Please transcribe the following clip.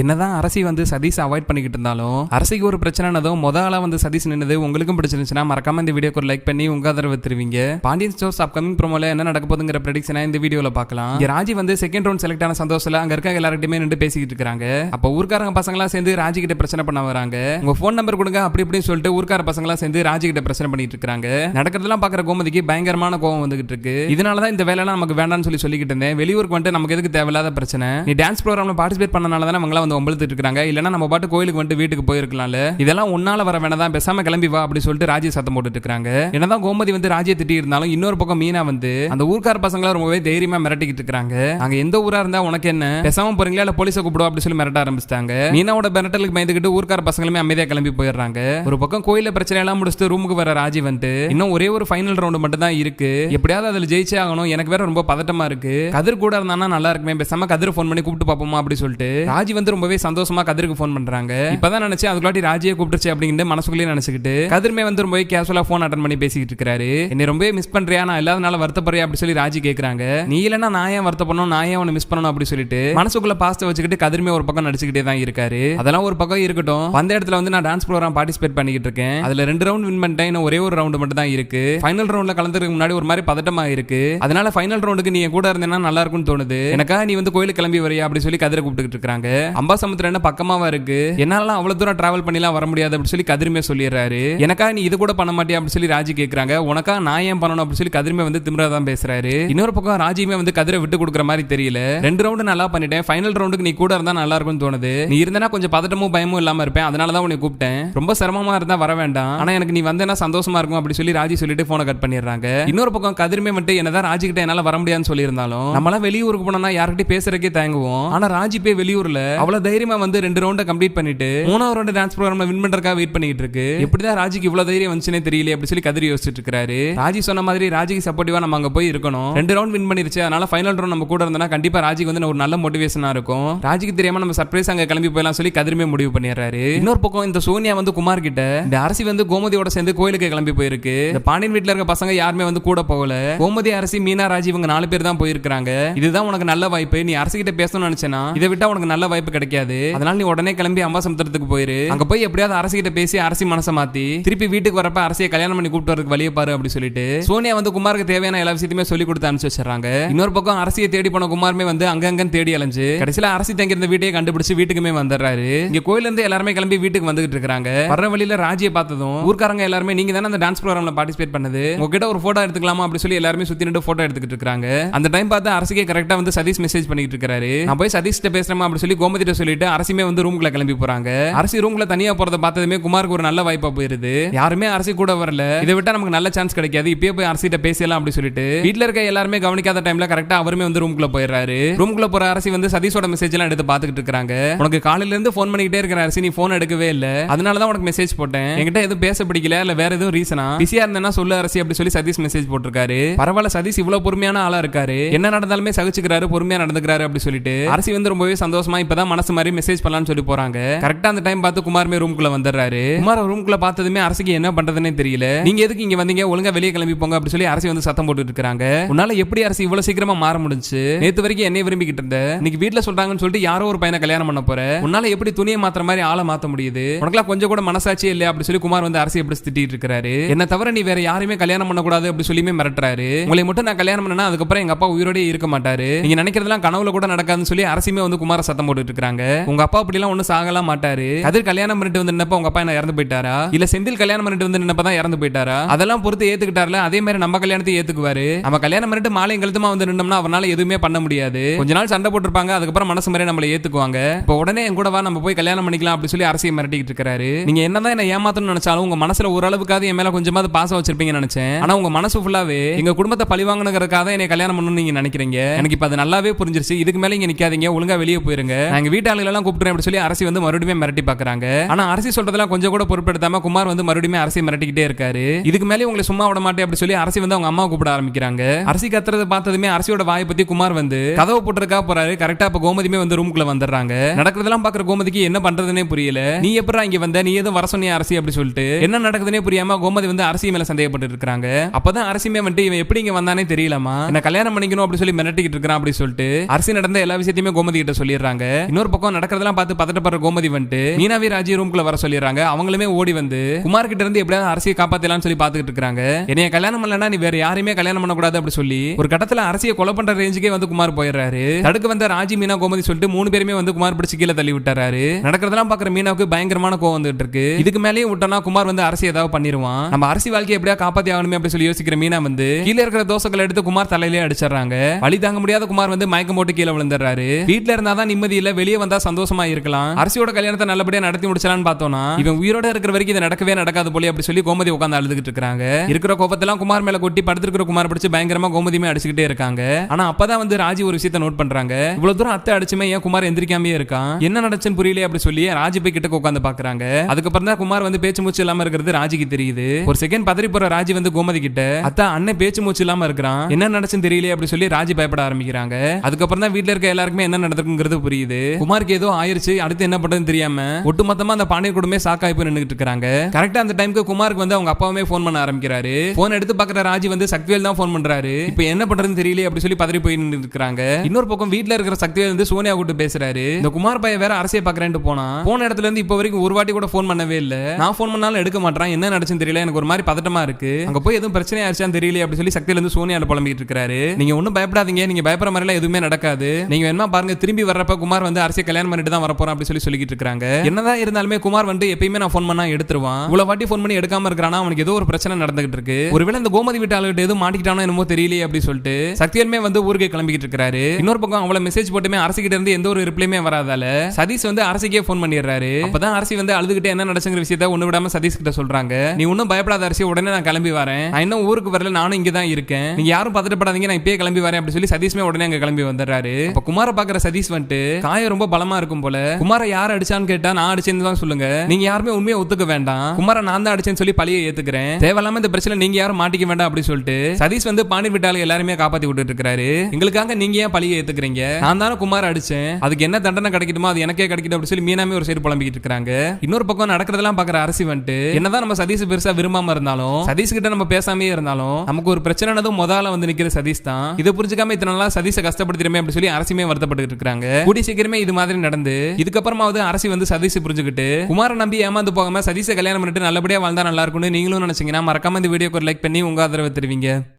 என்னதான் அரசி வந்து சதீஷ் அவாய்ட் பண்ணிக்கிட்டு இருந்தாலும் அரசிக்கு ஒரு பிரச்சனைனதும் முத ஆளா வந்து சதீஷ் நின்னது உங்களுக்கும் பிடிச்சிருந்துச்சுன்னா மறக்காம இந்த வீடியோக்கு ஒரு லைக் பண்ணி உங்க ஆதரவு தருவீங்க. பாண்டியன் ஸ்டோர்ஸ் அப்கமிங் ப்ரோமோல என்ன நடக்க போதுங்கிற ப்ரெடிக்ஷனை இந்த வீடியோல பார்க்கலாம். ராஜி வந்து செகண்ட் ரவுண்ட் செலக்ட் ஆன சந்தோஷத்துல அங்க இருக்க எல்லார்கிட்டயுமே நின்று பேசிக்கிட்டு இருக்காங்க. அப்ப ஊர்க்காரங்க பசங்களாம் சேர்ந்து ராஜி கிட்ட பிரச்சனை பண்ண வராங்க. உங்க ஃபோன் நம்பர் கொடுங்க அப்படி இப்படின்னு சொல்லிட்டு ஊர்க்கார பசங்களாம் சேர்ந்து ராஜி கிட்ட பிரச்சனை பண்ணிட்டு இருக்காங்க. நடக்கிறதெல்லாம் பாக்குற கோமதிக்கு பயங்கரமான கோவம் வந்துகிட்டு இருக்கு. இதனாலதான் இந்த வேலைலாம் நமக்கு வேண்டாம்னு சொல்லி சொல்லிக்கிட்டு இருந்தேன். வெளியூருக்கு வந்துட்டு நமக்கு எதுக்கு தேவையில்லாத பிரச்சனை? நீ டான்ஸ் ப்ரோக்ராம்ல பார்ட்டிசிபேட் பண்ணனால தான் அவங்களாம் வந்து ஒம்பளத்துட்டு இருக்காங்க. இல்லைன்னா நம்ம பாட்டு கோயிலுக்கு வந்துட்டு வீட்டுக்கு போயிருக்கலாம்ல. இதெல்லாம் உன்னால வர வேணாம் பேசாம கிளம்பி வா அப்படி சொல்லிட்டு ராஜி சத்தம் போட்டுட்டு இருக்காங்க. என்னதான் கோமதி வந்து ராஜியை திட்டி இருந்தாலும் இன்னொரு பக்கம் மீனா வந்து அந்த ஊர்க்கார பசங்கள ரொம்பவே தைரியமா மிரட்டிக்கிட்டு இருக்காங்க. அங்க எந்த ஊரா இருந்தா உனக்கு என்ன? பேசாம போறீங்களா? இல்ல போலீஸை கூப்பிடும் அப்படி சொல்லி மிரட்ட ஆரம்பிச்சிட்டாங்க. மீனாவோட மிரட்டலுக்கு பயந்துக்கிட்டு ஊர்க்கார பசங்களுமே அமைதியா கிளம்பி போயிடுறாங்க. ஒரு பக்கம் கோயில பிரச்சனை எல்லாம் முடிச்சுட்டு ரூமுக்கு வர ராஜி வந்து இன்னும் ஒரே ஒரு ஃபைனல் ரவுண்ட் மட்டும் தான் இருக்கு. எப்படியாவது அதுல ஜெயிச்சே ஆகணும். எனக்கு வேற ரொம்ப பதட்டமா இருக்கு. கதிர் கூட இருந்தானா நல்லா இருக்குமே. பேசாம கதிர் ஃபோன் பண்ணி கூப்பிட்டு பாப்போமா அப்படி சொல்லிட்டு ராஜி வந்து ரொம்பவே சந்தோஷமா கதிருக்கு ஃபோன் பண்றாங்க. இப்பதான் நினைச்சேன் அதுக்குள்ளாட்டி ராஜியை கூப்பிட்டுச்சு அப்படின்னு மனசுக்குள்ளேயே நினைச்சுக்கிட்டு கதிர்மே வந்து ரொம்பவே கேஷுவலா ஃபோன் அட்டன் பண்ணி பேசிக்கிட்டு இருக்காரு என்னை ரொம்பவே மிஸ் பண்றியா? நான் இல்லாதனால வருத்தப்படுறியா? அப்படி சொல்லி ராஜி கேக்குறாங்க. நீ இல்லைன்னா நான் ஏன் வருத்தப்படணும் நான் ஏன் உன்னை மிஸ் பண்ணணும்? அப்படி சொல்லிட்டு மனசுக்குள்ள பாஸ்ட் வச்சுக்கிட்டு கதிர்மே ஒரு பக்கம் நடிச்சுக்கிட்டே தான் இருக்காரு. அதெல்லாம் ஒரு பக்கம் இருக்கட்டும். அந்த இடத்துல வந்து நான் டான்ஸ் ப்ரோக்ராம் பார்ட்டிசிபேட் பண்ணிக்கிட்டு இருக்கேன். அதுல ரெண்டு ரவுண்ட் வின் பண்ணிட்டேன். இன்னும் ஒரே ஒரு ரவுண்ட் மட்டும் தான் இருக்கு. ஃபைனல் ரவுண்ட்ல கலந்துருக்கு முன்னாடி ஒரு மாதிரி பதட்டமா இருக்கு. அதனால ஃபைனல் ரவுண்டுக்கு நீ கூட இருந்தேன்னா நல்லா இருக்கும்னு தோணுது. எனக்கா நீ வந்து கோயிலுக்கு கிளம்பி வரியா? அப்படி சொல்லி கதிரை கூப்பிட்டுக்கிட்டு இருக்காங்க. அம்பாசமுத்திரம் என்ன பக்கமாவா இருக்கு? என்னால அவ்வளவு தூரம் டிராவல் பண்ணிலாம் வர முடியாது அப்படின்னு சொல்லி கதிருமே சொல்லிடுறாரு. எனக்கா நீ இது கூட பண்ண மாட்டியா அப்படின்னு சொல்லி ராஜி கேக்குறாங்க. உனக்கா நான் ஏன் பண்ணணும் அப்படின்னு சொல்லி கதிருமே வந்து திமிரா தான் பேசுறாரு. இன்னொரு பக்கம் ராஜியுமே வந்து கதிரை விட்டு கொடுக்குற மாதிரி தெரியல. ரெண்டு ரவுண்டு நல்லா பண்ணிட்டேன். ஃபைனல் ரவுண்டுக்கு நீ கூட இருந்தா நல்லா இருக்கும்னு தோணுது. நீ இருந்தனா கொஞ்சம் பதட்டமும் பயமும் இல்லாம இருப்பேன். அதனால தான் உன்னை கூப்பிட்டேன். ரொம்ப சிரமமா இருந்தா வர வேண்டாம். ஆனா எனக்கு நீ வந்தேன்னா சந்தோஷமா இருக்கும் அப்படி சொல்லி ராஜி சொல்லிட்டு போனை கட் பண்ணிடுறாங்க. இன்னொரு பக்கம் கதிருமே மட்டும் என்னதான் ராஜி கிட்ட என்னால வர முடியாதுன்னு சொல்லியிருந்தாலும் நம்மளாம் வெளியூருக்கு போனோம்னா யார்கிட்டயும் பேசுறதுக்கே தயங்குவோம். ஆனா ராஜி போய் வெளியூர்ல அவ்வளவு தைரியமா வந்து ரெண்டு ரவுண்டை கம்ப்ளீட் பண்ணிட்டு மூணாவது ரவுண்ட் டான்ஸ் ப்ரோக்ராம் வின் பண்றதுக்காக வெயிட் பண்ணிட்டு இருக்கு. எப்படிதான் ராஜிக்கு இவ்வளவு தைரியம் வந்துச்சுனே தெரியல அப்படி சொல்லி கதிரி யோசிச்சுட்டு இருக்காரு ராஜி சொன்ன மாதிரி ராஜிக்கு சப்போர்ட்டிவா நம்ம அங்க போய் இருக்கணும். ரெண்டு ரவுண்ட் வின் பண்ணிருச்சு. அதனால ஃபைனல் ரவுண்ட் நம்ம கூட இருந்தனா கண்டிப்பா ராஜிக்கு வந்து ஒரு நல்ல மோட்டிவேஷனா இருக்கும். ராஜிக்கு தெரியாம நம்ம சர்ப்ரைஸ் அங்க கிளம்பி போயலாம் சொல்லி கதிரமே முடிவு பண்ணிடுறாரு. இன்னொரு பக்கம் இந்த சோனியா வந்து குமார் கிட்ட இந்த அரசி வந்து கோமதியோட சேர்ந்து கோயிலுக்கு கிளம்பி போயிருக்கு. இந்த பாண்டியன் வீட்ல இருக்க பசங்க யாருமே வந்து கூட போகல. கோமதி அரசி மீனா ராஜி இவங்க நாலு பேர் தான் போயிருக்காங்க இதுதான் உனக்கு நல்ல வாய்ப்பு. நீ அரசு கிட்ட பேசணும்னு நினைச்சேனா இதை விட்டா உனக்கு நல்ல வாய்ப்பு கிடைக்காது. அதனால நீ உடனே கிளம்பி அம்பாசமுத்திரத்துக்கு போயிரு. அங்க போய் எப்படியாவது அரசு கிட்ட பேசி அரசி மனசை மாத்தி திருப்பி வீட்டுக்கு வரப்ப அரசியை கல்யாணம் பண்ணி கூப்பிட்டு வரதுக்கு வழியை பாரு அப்படி சொல்லிட்டு சோனியா வந்து குமாருக்கு தேவையான எல்லா விஷயத்தையுமே சொல்லி கொடுத்து அனுப்பிச்சு வச்சிடறாங்க. இன்னொரு பக்கம் அரசியை தேடி போன குமாருமே வந்து அங்கங்க தேடி அலைஞ்சு கடைசியில அரசி தங்கியிருந்த வீட்டையே கண்டுபிடிச்சு வீட்டுக்குமே வந்துடுறாரு. இங்க கோயில இருந்து எல்லாருமே கிளம்பி வீட்டுக்கு வந்துகிட்டு இருக்காங்க. வர வழியில ராஜியை பார்த்ததும் ஊர்க்காரங்க எல்லாருமே நீங்க தானே அந்த டான்ஸ் ப்ரோக்ராம்ல பார்ட்டிசிபேட் பண்ணது? உங்ககிட்ட ஒரு போட்டோ எடுத்துக்கலாமா அப்படி சொல்லி எல்லாருமே சுத்தி நின்று போட்டோ எடுத்துக்கிட்டு இருக்காங்க. அந்த டைம் பார்த்து அரசுக்கே கரெக்டா வந்து சதீஷ் மெசேஜ் பண்ணிட்டு இருக்காரு. நான் போய் சதீஷ் கிட்ட பேசுறேமா அப்படி சொல்லி கிட்ட சொல்லிட்டு அரசியுமே வந்து ரூம்குள்ள கிளம்பி போறாங்க. அரசி ரூம்ல தனியா போறத பார்த்ததுமே குமாருக்கு ஒரு நல்ல வாய்ப்பா போயிருது. யாருமே அரசி கூட வரல. இதை விட்டா நமக்கு நல்ல சான்ஸ் கிடைக்காது. இப்பயே போய் அரசிட்ட பேசலாம் அப்படி சொல்லிட்டு. வீட்டுல இருக்க எல்லாருமே கவனிக்காத டைம்ல கரெக்டா அவருமே வந்து ரூம்குள்ள போயிடுறாரு. ரூம்குள்ள போற அரசி வந்து சதீஷோட மெசேஜ் எல்லாம் எடுத்து பாத்துக்கிட்டு இருக்காங்க உனக்கு காலையில இருந்து போன் பண்ணிக்கிட்டே இருக்கிற அரசி நீ போன் எடுக்கவே இல்ல. அதனாலதான் உனக்கு மெசேஜ் போட்டேன். என்கிட்ட எதுவும் பேச பிடிக்கல இல்ல வேற எதுவும் ரீசனா பிஸியா இருந்தேன்னா சொல்லு அரசி அப்படி சொல்லி சதீஷ் மெசேஜ் போட்டிருக்காரு. பரவாயில்ல சதீஷ் இவ்வளவு பொறுமையான ஆளா இருக்காரு. என்ன நடந்தாலுமே சகிச்சுக்கிறாரு பொறுமையா நடந்துக்கிறாரு அப்படி சொல்லிட்டு. அரசி வந்து ரொம்பவே சந்தோஷமா இப்பதான் மனசு மாதிரி மெசேஜ் பண்ணலாம்னு சொல்லி போறாங்க. கரெக்டா அந்த டைம் பார்த்து குமாருமே ரூம்குள்ள வந்துடுறாரு. குமார் ரூம்குள்ள பார்த்ததுமே அரசுக்கு என்ன பண்றதுன்னு தெரியல. நீங்க எதுக்கு இங்க வந்தீங்க? ஒழுங்கா வெளியே கிளம்பி போங்க அப்படி சொல்லி அரசி வந்து சத்தம் போட்டுட்டு இருக்காங்க உன்னால எப்படி அரசு இவ்வளவு சீக்கிரமா மாற முடிஞ்சு? நேத்து வரைக்கும் என்னை விரும்பிக்கிட்டு இருந்த. இன்னைக்கு வீட்டுல சொல்றாங்கன்னு சொல்லிட்டு யாரோ ஒரு பையனை கல்யாணம் பண்ண போற. உன்னால எப்படி துணியை மாத்துற மாதிரி ஆளை மாத்த முடியுது? உனக்குலாம் கொஞ்சம் கூட மனசாட்சியே இல்லையா? அப்படி சொல்லி குமார் வந்து அரசு எப்படி திட்டிட்டு இருக்காரு என்ன தவிர நீ வேற யாருமே கல்யாணம் பண்ணக்கூடாது அப்படி சொல்லியுமே மிரட்டுறாரு. உங்களை மட்டும் நான் கல்யாணம் பண்ணனா அதுக்கப்புறம் எங்க அப்பா உயிரோடய இருக்க மாட்டாரு. நீங்க நினைக்கிறதெல்லாம் கனவுல கூட நடக்காதுன்னு சொல்லி அரசுமே வந்து குமார சத்தம் போட்டுட்டு இருக்காங்க உங்க அப்பா அப்படி எல்லாம் ஒண்ணு சாகலாம் மாட்டாரு. கதிர் கல்யாணம் பண்ணிட்டு வந்து உங்க அப்பா என்ன இறந்து போயிட்டாரா? இல்ல செந்தில் கல்யாணம் பண்ணிட்டு வந்து தான் இறந்து போயிட்டாரா? அதெல்லாம் பொறுத்து ஏத்துக்கிட்டாருல அதே மாதிரி நம்ம கல்யாணத்தை ஏத்துக்குவாரு. நம்ம கல்யாணம் பண்ணிட்டு மாலை கழுத்துமா வந்து நின்னோம்னா அவனால எதுவுமே பண்ண முடியாது. கொஞ்ச நாள் சண்டை போட்டிருப்பாங்க அதுக்கப்புறம் மனசு மாதிரி நம்மள ஏத்துக்குவாங்க. இப்போ உடனே என் கூட வா நம்ம போய் கல்யாணம் பண்ணிக்கலாம் அப்படி சொல்லி அரசியை மிரட்டிக்கிட்டு இருக்காரு நீங்க என்னதான் என்ன ஏமாத்தணும்னு நினைச்சாலும் உங்க மனசுல ஓரளவுக்காவது என் மேல கொஞ்சமாவது பாசம் வச்சிருப்பீங்கன்னு நினைச்சேன். ஆனா உங்க மனசு ஃபுல்லாவே எங்க குடும்பத்தை பழி வாங்கணுங்கிறதுக்காக என்னை கல்யாணம் பண்ணணும்னு நீங்க நினைக்கிறீங்க? எனக்கு இப்ப அது நல்லாவே புரிஞ்சிருச்சு. இதுக்கு மேல இங்க நிக்காதீங்க ஒழுங்கா வெளியே போயிருங்க. நான் எங்க கூப்பிட்டுறேன் அப்படி சொல்லி அரசி வந்து மறுபடியும் மிரட்டி பாக்குறாங்க ஆனா அரசி சொல்றதெல்லாம் கொஞ்சம் கூட பொருட்படுத்தாம குமார் வந்து மறுபடியும் அரசி மிரட்டிக்கிட்டே இருக்காரு. இதுக்கு மேலே உங்களை சும்மா விட மாட்டேன் அப்படி சொல்லி அரசி வந்து அவங்க அம்மா கூப்பிட ஆரம்பிக்கிறாங்க. அரசி கத்துறது பார்த்ததுமே அரசியோட வாயை பத்தி குமார் வந்து கதவு போட்டுருக்கா போறாரு. கரெக்டா இப்ப கோமதியுமே வந்து ரூமுக்குள்ள வந்துடுறாங்க. நடக்கிறதெல்லாம் பாக்குற கோமதிக்கு என்ன பண்றதுனே புரியல. நீ எப்படா இங்க வந்த? நீ எதுவும் வர சொன்னிய அரசி அப்படி சொல்லிட்டு. என்ன நடக்குதுன்னே புரியாம கோமதி வந்து அரசி மேல சந்தேகப்பட்டு இருக்காங்க அப்பதான் அரசியுமே வந்துட்டு இவன் எப்படி இங்க வந்தானே தெரியலமா என்ன கல்யாணம் பண்ணிக்கணும் அப்படி சொல்லி மிரட்டிக்கிட்டு இருக்கான் அப்படி சொல்லிட்டு அரசி நடந்த எல்லா விஷயத்தையுமே கோமதி கிட்ட சொல்லிடுறாங்க. இன்னொரு பக்கம் நடக்கிறதெல்லாம் பார்த்து பதட்டப்படுற கோமதி வந்துட்டு மீனாவி ராஜி ரூம்குள்ள வர சொல்லிடுறாங்க. அவங்களுமே ஓடி வந்து குமார் கிட்ட இருந்து எப்படியாவது அரசியை காப்பாத்தலாம்னு சொல்லி பாத்துக்கிட்டு இருக்காங்க என்னைய கல்யாணம் பண்ணலன்னா நீ வேற யாரையுமே கல்யாணம் பண்ணக்கூடாது அப்படி சொல்லி ஒரு கட்டத்துல அரசியை கொலை பண்ற ரேஞ்சுக்கே வந்து குமார் போயிடுறாரு. தடுக்க வந்த ராஜி மீனா கோமதி சொல்லிட்டு மூணு பேருமே வந்து குமார் பிடிச்சி கீழே தள்ளி விட்டுறாரு. நடக்கிறதெல்லாம் பாக்குற மீனாவுக்கு பயங்கரமான கோவம் வந்துட்டு இருக்கு. இதுக்கு மேலேயும் விட்டோம்னா குமார் வந்து அரசி ஏதாவது பண்ணிடுவான் நம்ம அரசி வாழ்க்கையை எப்படியா காப்பாத்தி ஆகணுமே அப்படி சொல்லி யோசிக்கிற மீனா வந்து கீழே இருக்கிற தோசைகளை எடுத்து குமார் தலையிலே அடிச்சிடுறாங்க. வழி தாங்க முடியாத குமார் வந்து மயக்கம் போட்டு கீழே விழுந்துறாரு வீட்டுல இருந்தாதான் நிம்மதி இல்ல வெளியே வந்தா சந்தோஷமா இருக்கலாம். அரசியோட கல்யாணத்தை நல்லபடியா நடத்தி முடிச்சலாம்னு பார்த்தோம்னா இவன் உயிரோட இருக்கிற வரைக்கும் இது நடக்கவே நடக்காது போல அப்படி சொல்லி கோமதி உட்காந்து அழுதுகிட்டு இருக்காங்க இருக்கிற கோபத்தெல்லாம் குமார் மேல கொட்டி படுத்திருக்கிற குமார் பிடிச்சு பயங்கரமா கோமதியுமே அடிச்சுக்கிட்டே இருக்காங்க. ஆனா அப்பதான் வந்து ராஜி ஒரு விஷயத்த நோட் பண்றாங்க. இவ்வளவு தூரம் அத்தை அடிச்சுமே ஏன் குமார் எந்திரிக்காமே இருக்கான்? என்ன நடச்சுன்னு புரியல அப்படி சொல்லி ராஜி போய் கிட்ட உட்காந்து பாக்குறாங்க. அதுக்கப்புறம் தான் குமார் வந்து பேச்சு மூச்சு இல்லாம இருக்கிறது ராஜிக்கு தெரியுது. ஒரு செகண்ட் பதறி போற ராஜி வந்து கோமதி கிட்ட அத்தா அண்ணன் பேச்சு மூச்சு இல்லாம இருக்கிறான். என்ன நடச்சுன்னு தெரியல அப்படி சொல்லி ராஜி பயப்பட ஆரம்பிக்கிறாங்க. அதுக்கப்புறம் தான் வீட்டுல இருக்க எல்லாருக்குமே என்ன நடந்திருக்குங்கிறது புரியுது. குமாருக்கு ஏதோ ஆயிருச்சு அடுத்து என்ன பண்றதுன்னு தெரியாம ஒட்டுமொத்தமா அந்த பாண்டியர் குடும்பமே சாக்காய் போய் நின்றுட்டு இருக்காங்க கரெக்டா அந்த டைம்க்கு குமாருக்கு வந்து அவங்க அப்பாவுமே ஃபோன் பண்ண ஆரம்பிக்கிறாரு. போன் எடுத்து பாக்குற ராஜி வந்து சக்திவேல் தான் ஃபோன் பண்றாரு. இப்போ என்ன பண்றதுன்னு தெரியல அப்படி சொல்லி பதறி போய் நின்று இருக்காங்க இன்னொரு பக்கம் வீட்டுல இருக்கிற சக்திவேல் வந்து சோனியா கூட்டு பேசுறாரு. இந்த குமார் பையன் வேற அரசியை பாக்குறேன்ட்டு போனா போன இடத்துல இருந்து இப்போ வரைக்கும் ஒரு வாட்டி கூட ஃபோன் பண்ணவே இல்ல. நான் ஃபோன் பண்ணாலும் எடுக்க மாட்டேன் என்ன நடச்சுன்னு தெரியல. எனக்கு ஒரு மாதிரி பதட்டமா இருக்கு. அங்க போய் எதுவும் பிரச்சனை ஆயிடுச்சான்னு தெரியல அப்படி சொல்லி சக்தியில இருந்து சோனியால புலம்பிட்டு இருக்காரு நீங்க ஒன்றும் பயப்படாதீங்க. நீங்க பயப்படுற மாதிரி எல்லாம் எதுவுமே நடக்காது. நீங்க என்ன பாருங்க. திரும்பி வர்றப்ப குமார் வந்து அரசியை கல்யாணம் பண்ணிட்டு தான் வரப்போறோம் அப்படி சொல்லி சொல்லிட்டு இருக்காங்க என்னதான் இருந்தாலுமே குமார் வந்து எப்பயுமே நான் ஃபோன் பண்ணா எடுத்துருவான். இவ்வளவு வாட்டி ஃபோன் பண்ணி எடுக்காம இருக்கிறானா? அவனுக்கு ஏதோ ஒரு பிரச்சனை நடந்துகிட்டு இருக்கு. ஒருவேளை இந்த கோமதி வீட்டாளர்கிட்ட எதுவும் மாட்டிக்கிட்டானோ என்னமோ தெரியலையே அப்படி சொல்லிட்டு சக்தியன்மே வந்து ஊருக்கு கிளம்பிக்கிட்டு இருக்காரு இன்னொரு பக்கம் அவளை மெசேஜ் போட்டுமே அரசுகிட்ட இருந்து எந்த ஒரு ரிப்ளைமே வராதால சதீஷ் வந்து அரசுக்கே ஃபோன் பண்ணிடுறாரு. அப்பதான் அரசி வந்து அழுதுகிட்டு என்ன நடச்சுங்கிற விஷயத்த ஒண்ணு விடாம சதீஷ் கிட்ட சொல்றாங்க. நீ ஒன்னும் பயப்படாத அரசி உடனே நான் கிளம்பி வரேன். நான் இன்னும் ஊருக்கு வரல நானும் இங்க தான் இருக்கேன். நீங்க யாரும் பதட்டப்படாதீங்க நான் இப்பயே கிளம்பி வரேன் அப்படி சொல்லி சதீஷ்மே உடனே அங்க கிளம்பி வந்துடுறாரு. அப்ப குமார பாக்குற சதீஷ் வந்துட்டு காயம் ரொம்ப பலமா இருக்கும் போல. குமார யார் அடிச்சான்னு கேட்டா நான் அடிச்சேன்னு தான் சொல்லுங்க. நீங்க யாருமே உண்மையை ஒத்துக்க வேண்டாம். குமார நான் தான் அடிச்சேன்னு சொல்லி பழிய ஏத்துக்கிறேன். தேவையில்லாம இந்த பிரச்சனை நீங்க யாரும் மாட்டிக்க வேண்டாம் அப்படின்னு சொல்லிட்டு சதீஷ் வந்து பாண்டி விட்டால எல்லாருமே காப்பாத்தி விட்டுட்டு இருக்காரு எங்களுக்காக நீங்க ஏன் பழிய ஏத்துக்கிறீங்க? நான் தானே குமார் அடிச்சேன். அதுக்கு என்ன தண்டனை கிடைக்குமோ அது எனக்கே கிடைக்குது அப்படி சொல்லி மீனாமே ஒரு சைடு புலம்பிக்கிட்டு இருக்காங்க. இன்னொரு பக்கம் நடக்கிறதெல்லாம் பாக்குற அரசி வந்துட்டு என்னதான் நம்ம சதீஷ் பெருசா விரும்பாம இருந்தாலும் சதீஷ் கிட்ட நம்ம பேசாமே இருந்தாலும் நமக்கு ஒரு பிரச்சனைனதும் முதல்ல வந்து நிக்கிற சதீஷ் தான். இதை புரிஞ்சுக்காம இத்தனை நாளா சதீஷை கஷ்டப்படுத்திடுமே அப்படின்னு சொல்லி அரசுமே வருத்தப்பட்டு இருக்காங்க. கூடி சீக்கிரமே இது மாதிரி நடந்து இதுக்கப்புறமாவது அரசி வந்து சதீஷ் புரிஞ்சுக்கிட்டு குமார நம்பி ஏமாந்து போகாம சதீஷை கல்யாணம் பண்ணிட்டு நல்லபடியா வாழ்ந்தா நல்லா இருக்கும்னு நீங்களும் நினைச்சீங்கன்னா மறக்காம இந்த வீடியோக்கு ஒரு லைக் பண்ணி உங்க ஆதரவு தருவீங்க.